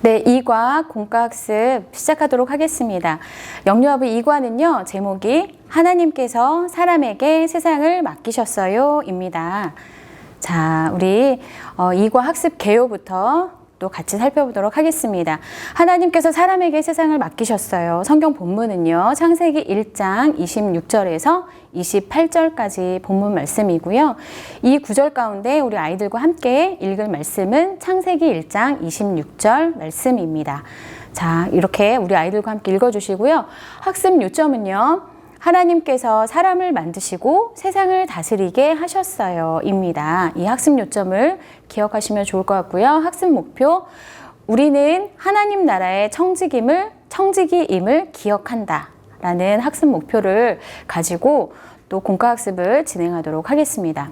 네, 이과 공과학습 시작하도록 하겠습니다. 영유아부 이과는요, 제목이 하나님께서 사람에게 세상을 맡기셨어요.입니다. 자, 우리 어, 이과 학습 개요부터 또 같이 살펴보도록 하겠습니다. 하나님께서 사람에게 세상을 맡기셨어요. 성경 본문은요, 창세기 1장 26절에서 28절까지 본문 말씀이고요. 이 구절 가운데 우리 아이들과 함께 읽을 말씀은 창세기 1장 26절 말씀입니다. 자, 이렇게 우리 아이들과 함께 읽어 주시고요. 학습 요점은요, 하나님께서 사람을 만드시고 세상을 다스리게 하셨어요. 입니다. 이 학습 요점을 기억하시면 좋을 것 같고요. 학습 목표. 우리는 하나님 나라의 청직임을, 청지기임을 기억한다. 라는 학습 목표를 가지고 또 공과학습을 진행하도록 하겠습니다.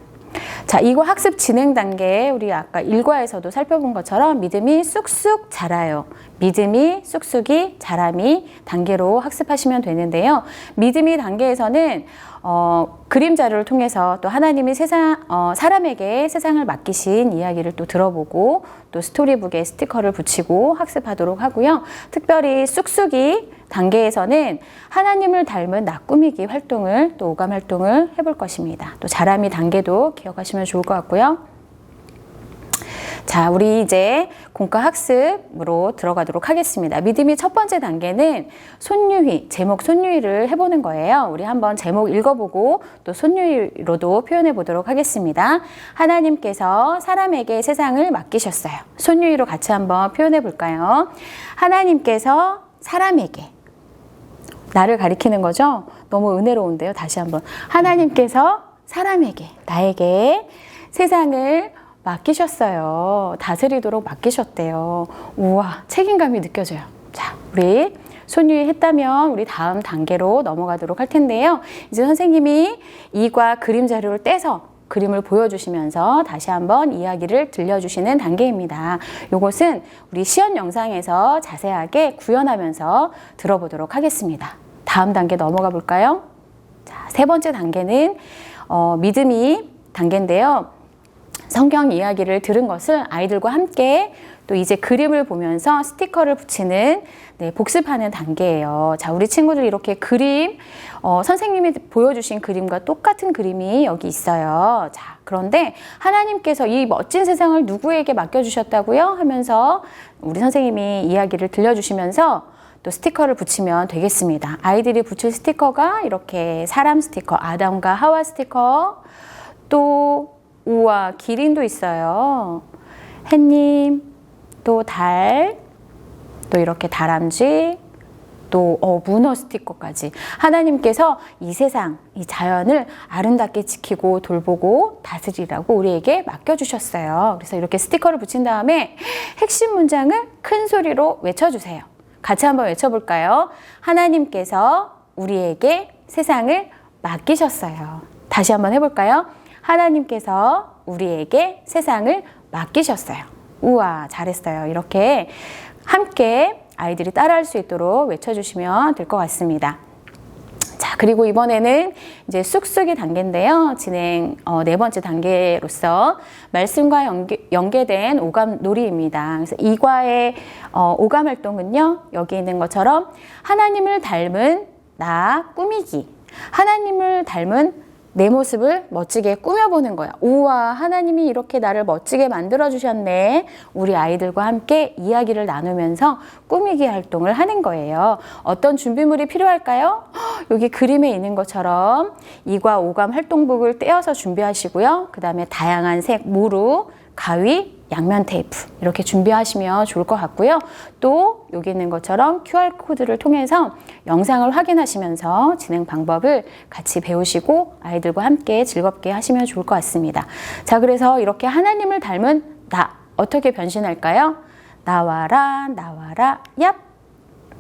자, 이거 학습 진행 단계 우리 아까 일과에서도 살펴본 것처럼 믿음이 쑥쑥 자라요. 믿음이 쑥쑥이 자람이 단계로 학습하시면 되는데요. 믿음이 단계에서는 어, 그림 자료를 통해서 또 하나님이 세상 어, 사람에게 세상을 맡기신 이야기를 또 들어보고 또 스토리북에 스티커를 붙이고 학습하도록 하고요. 특별히 쑥쑥이 단계에서는 하나님을 닮은 나 꾸미기 활동을 또 오감 활동을 해볼 것입니다. 또 자람이 단계도 기억하시면 좋을 것 같고요. 자, 우리 이제 공과 학습으로 들어가도록 하겠습니다. 믿음이 첫 번째 단계는 손유희, 제목 손유희를 해보는 거예요. 우리 한번 제목 읽어보고 또 손유희로도 표현해 보도록 하겠습니다. 하나님께서 사람에게 세상을 맡기셨어요. 손유희로 같이 한번 표현해 볼까요? 하나님께서 사람에게 나를 가리키는 거죠? 너무 은혜로운데요. 다시 한번. 하나님께서 사람에게, 나에게 세상을 맡기셨어요. 다스리도록 맡기셨대요. 우와, 책임감이 느껴져요. 자, 우리 손유희 했다면 우리 다음 단계로 넘어가도록 할 텐데요. 이제 선생님이 이과 그림 자료를 떼서 그림을 보여주시면서 다시 한번 이야기를 들려주시는 단계입니다. 이것은 우리 시연 영상에서 자세하게 구현하면서 들어보도록 하겠습니다. 다음 단계 넘어가 볼까요? 자, 세 번째 단계는 어, 믿음이 단계인데요. 성경 이야기를 들은 것을 아이들과 함께 또 이제 그림을 보면서 스티커를 붙이는 네, 복습하는 단계예요. 자, 우리 친구들 이렇게 그림, 어, 선생님이 보여주신 그림과 똑같은 그림이 여기 있어요. 자, 그런데 하나님께서 이 멋진 세상을 누구에게 맡겨주셨다고요? 하면서 우리 선생님이 이야기를 들려주시면서 또 스티커를 붙이면 되겠습니다. 아이들이 붙일 스티커가 이렇게 사람 스티커, 아담과 하와 스티커, 또 우와, 기린도 있어요. 햇님, 또 달, 또 이렇게 다람쥐, 또 어, 문어 스티커까지 하나님께서 이 세상, 이 자연을 아름답게 지키고 돌보고 다스리라고 우리에게 맡겨주셨어요. 그래서 이렇게 스티커를 붙인 다음에 핵심 문장을 큰 소리로 외쳐주세요. 같이 한번 외쳐볼까요? 하나님께서 우리에게 세상을 맡기셨어요. 다시 한번 해볼까요? 하나님께서 우리에게 세상을 맡기셨어요. 우와, 잘했어요. 이렇게 함께 아이들이 따라할 수 있도록 외쳐주시면 될 것 같습니다. 자, 그리고 이번에는 이제 쑥쑥이 단계인데요. 진행 어, 네 번째 단계로서 말씀과 연계, 연계된 오감 놀이입니다. 그래서 이과의 어, 오감 활동은요. 여기 있는 것처럼 하나님을 닮은 나 꾸미기, 하나님을 닮은 내 모습을 멋지게 꾸며보는 거야. 우와, 하나님이 이렇게 나를 멋지게 만들어주셨네. 우리 아이들과 함께 이야기를 나누면서 꾸미기 활동을 하는 거예요. 어떤 준비물이 필요할까요? 여기 그림에 있는 것처럼 이과 오감 활동복을 떼어서 준비하시고요. 그 다음에 다양한 색, 모루, 가위, 양면 테이프 이렇게 준비하시면 좋을 것 같고요. 또 여기 있는 것처럼 QR코드를 통해서 영상을 확인하시면서 진행 방법을 같이 배우시고 아이들과 함께 즐겁게 하시면 좋을 것 같습니다. 자, 그래서 이렇게 하나님을 닮은 나 어떻게 변신할까요? 나와라, 나와라, 얍!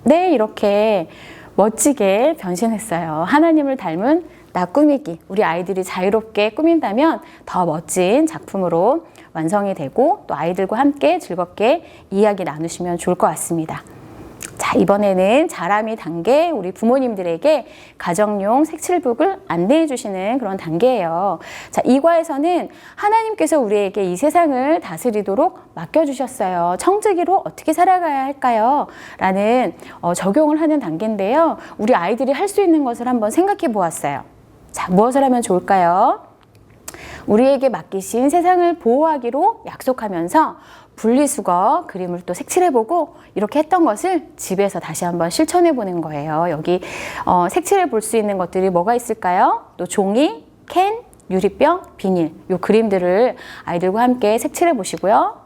네, 이렇게 멋지게 변신했어요. 하나님을 닮은 나 꾸미기. 우리 아이들이 자유롭게 꾸민다면 더 멋진 작품으로 완성이 되고 또 아이들과 함께 즐겁게 이야기 나누시면 좋을 것 같습니다. 자, 이번에는 자람이 단계 우리 부모님들에게 가정용 색칠북을 안내해 주시는 그런 단계예요. 자, 이 과에서는 하나님께서 우리에게 이 세상을 다스리도록 맡겨 주셨어요. 청지기로 어떻게 살아가야 할까요? 라는 어, 적용을 하는 단계인데요. 우리 아이들이 할 수 있는 것을 한번 생각해 보았어요. 자, 무엇을 하면 좋을까요? 우리에게 맡기신 세상을 보호하기로 약속하면서 분리수거 그림을 또 색칠해보고 이렇게 했던 것을 집에서 다시 한번 실천해보는 거예요. 여기 어, 색칠해 볼 수 있는 것들이 뭐가 있을까요? 또 종이, 캔, 유리병, 비닐 요 그림들을 아이들과 함께 색칠해 보시고요.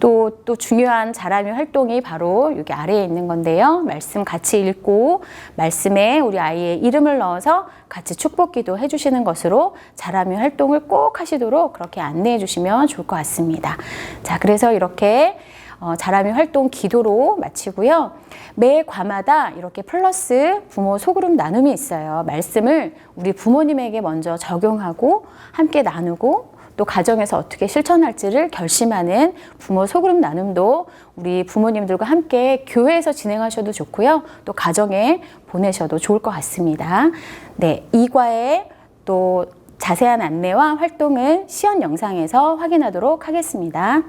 또, 또 중요한 자람이 활동이 바로 여기 아래에 있는 건데요. 말씀 같이 읽고 말씀에 우리 아이의 이름을 넣어서 같이 축복 기도 해주시는 것으로 자람이 활동을 꼭 하시도록 그렇게 안내해 주시면 좋을 것 같습니다. 자, 그래서 이렇게 어, 자람이 활동 기도로 마치고요. 매 과마다 이렇게 플러스 부모 소그룹 나눔이 있어요. 말씀을 우리 부모님에게 먼저 적용하고 함께 나누고 또 가정에서 어떻게 실천할지를 결심하는 부모 소그룹 나눔도 우리 부모님들과 함께 교회에서 진행하셔도 좋고요. 또 가정에 보내셔도 좋을 것 같습니다. 네, 이과의 또 자세한 안내와 활동은 시연 영상에서 확인하도록 하겠습니다.